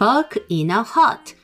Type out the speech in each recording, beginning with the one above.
bug in a hut.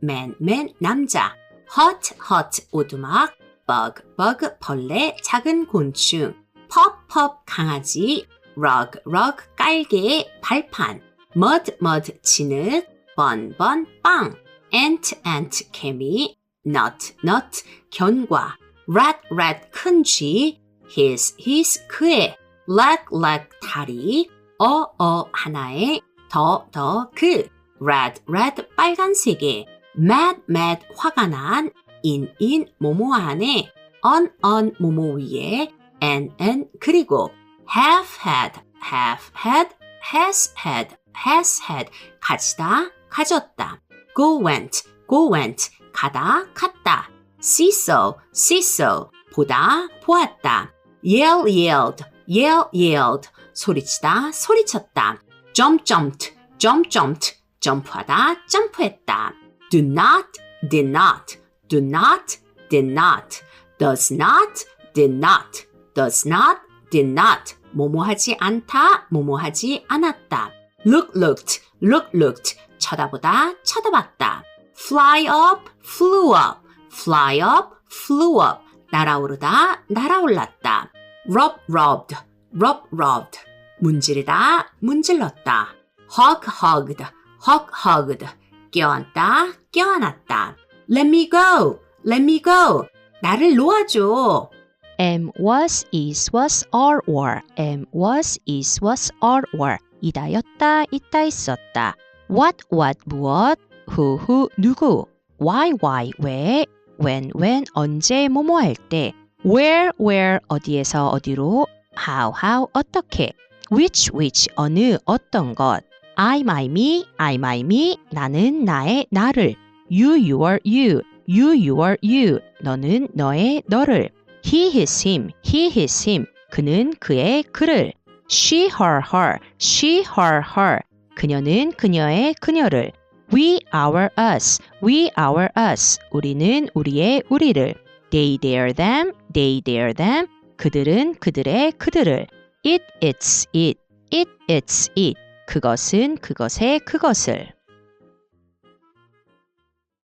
man, man, 남자. hut, hut, 오두막. bug, bug, 벌레, 작은 곤충. pup, pup, 강아지. rug, rug, 깔개, 발판. mud, mud, 진흙. bun, bun, 빵. ant, ant, 개미. nut, nut, 견과. rat, rat, 큰 쥐. his, his, 그의. leg, leg, 다리. 어, 어, 하나에. 더, 더, 그. red, red, 빨간색의. mad, mad, 화가 난. in, in, 모모 안에. on, on, 모모 위에. and, and, 그리고. have had, have had, has had, has had. 가지다, 가졌다. go went, go went. 가다, 갔다. see so, see so. 보다, 보았다. yell, yelled, yell, yelled. 소리치다, 소리쳤다. Jump, jumped, jump, jumped. 점프하다, 점프했다. do not, did not. do not, did not. does not, did not. does not, did not. 뭐뭐하지 않다, 뭐뭐하지 않았다. look, looked, look, looked. 쳐다보다, 쳐다봤다. fly up, flew up. fly up, flew up. 날아오르다, 날아올랐다. rub, rubbed, rub, rubbed. 문지르다, 문질렀다. hug, hugged, hug, hugged. 껴안다, 껴안았다. let me go, let me go. 나를 놓아줘. am, was, is, was, are, were. am, was, is, was, are, were. 이다였다, 있다, 있었다. what, what, 무엇. who, who, 누구. why, why, 왜. when, when, 언제, 뭐뭐 할 때. where, where, 어디에서 어디로. how, how, 어떻게. Which, which, 어느, 어떤 것. I, my, me, I, my, me, 나는 나의 나를. You, your, you, you, your, you, 너는 너의 너를. He, his, him, he, his, him, 그는 그의 그를. She, her, her, she, her, her, 그녀는 그녀의 그녀를. We, our, us, we, our, us, 우리는 우리의 우리를. They, their, them, they, their, them, 그들은 그들의 그들을. It, its, it, it, its, it, 그것은 그것의 그것을.